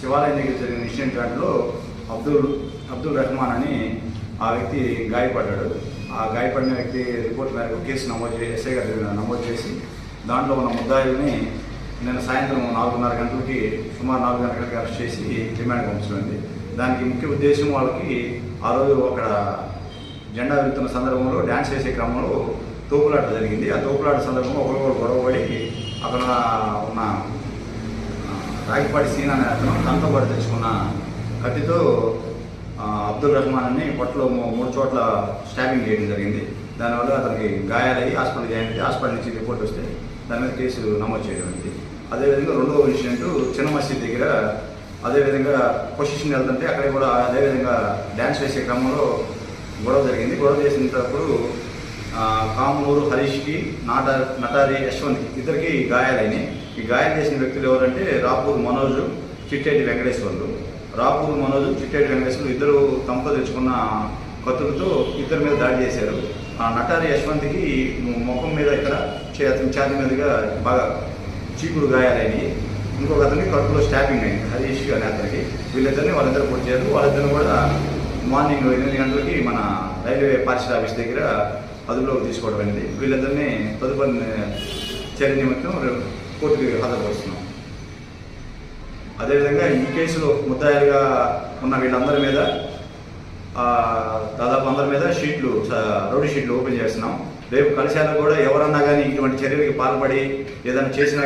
శివాలయం దగ్గర జరిగిన ఇన్సిడెంట్ దాంట్లో అబ్దుల్ అబ్దుల్ రెహమాన్ అని ఆ వ్యక్తి గాయపడ్డాడు. ఆ గాయపడిన వ్యక్తి రిపోర్ట్ మేరకు కేసు నమోదు చేసి ఎస్ఐ గారు నమోదు చేసి దాంట్లో ఉన్న ముద్దాయిల్ని నిన్న సాయంత్రం నాలుగున్నర గంటలకి సుమారు నాలుగు గంటలకి అరెస్ట్ చేసి రిమాండ్ పంపించడం దానికి ముఖ్య ఉద్దేశం వాళ్ళకి ఆ రోజు అక్కడ జెండా వెళ్తున్న సందర్భంలో డ్యాన్స్ వేసే క్రమంలో తోపులాట జరిగింది. ఆ తోపులాట సందర్భంలో ఒకరు గొడవపడి అక్కడ ఉన్న ఆ, రాగిపాటి సీన్ అనే అతను తనతో తెచ్చుకున్న కత్తితో అబ్దుల్ రహమాన్ అని పొట్టలో మూడు చోట్ల స్టాబింగ్ చేయడం జరిగింది. దానివల్ల అతనికి గాయాలయ్యి హాస్పిటల్ జాయిన్ హాస్పిటల్ నుంచి రిపోర్ట్ వస్తే దాని మీద కేసు నమోదు చేయడం అయింది అదేవిధంగా రెండవ ఇన్సిడెంట్ చిన్న మసీద్ దగ్గర అదేవిధంగా పొజిషన్ వెళ్తుంటే అక్కడ కూడా అదేవిధంగా డ్యాన్స్ వేసే క్రమంలో గొడవ జరిగింది. గొడవ చేసినప్పుడు కామూరు కామనూరు హరీష్కి నాట నటారి యశ్వంత్కి ఇద్దరికి గాయాలైనాయి. ఈ గాయాలు చేసిన వ్యక్తులు ఎవరంటే రాపూర్ మనోజ్ చిట్టేటి వెంకటేశ్వర్లు. రాపూర్ మనోజ్ చిట్టేటి వెంకటేశ్వర్లు ఇద్దరు తమతో తెచ్చుకున్న కత్తులతో ఇద్దరి మీద దాడి చేశారు. ఆ నటారి యశ్వంత్కి ముఖం మీద ఇక్కడ అతని ఛాతి మీదుగా బాగా చీకుడు గాయాలైనవి ఇంకొక అతనికి కడుపులో స్టాపింగ్ అయింది హరీష్ అనే అతనికి. వీళ్ళిద్దరిని వాళ్ళిద్దరు పొడి చేశారు. వాళ్ళిద్దరిని కూడా మార్నింగ్ ఎనిమిది గంటలకి మన రైల్వే పారిశ్ర ఆఫీస్ దగ్గర అదుపులోకి తీసుకోవడం అనేది వీళ్ళందరినీ తదుపరి చర్య నిమిత్తం రేపు కోర్టుకి హాజరుపరుస్తున్నాం. అదేవిధంగా ఈ కేసులో ముద్దాయిలుగా ఉన్న వీళ్ళందరి మీద దాదాపు అందరి మీద షీట్లు రౌడీ షీట్లు ఓపెన్ చేస్తున్నాం. రేపు కలిశాలకు కూడా ఎవరన్నా కానీ ఇటువంటి చర్యలకి పాల్పడి ఏదైనా చేసినా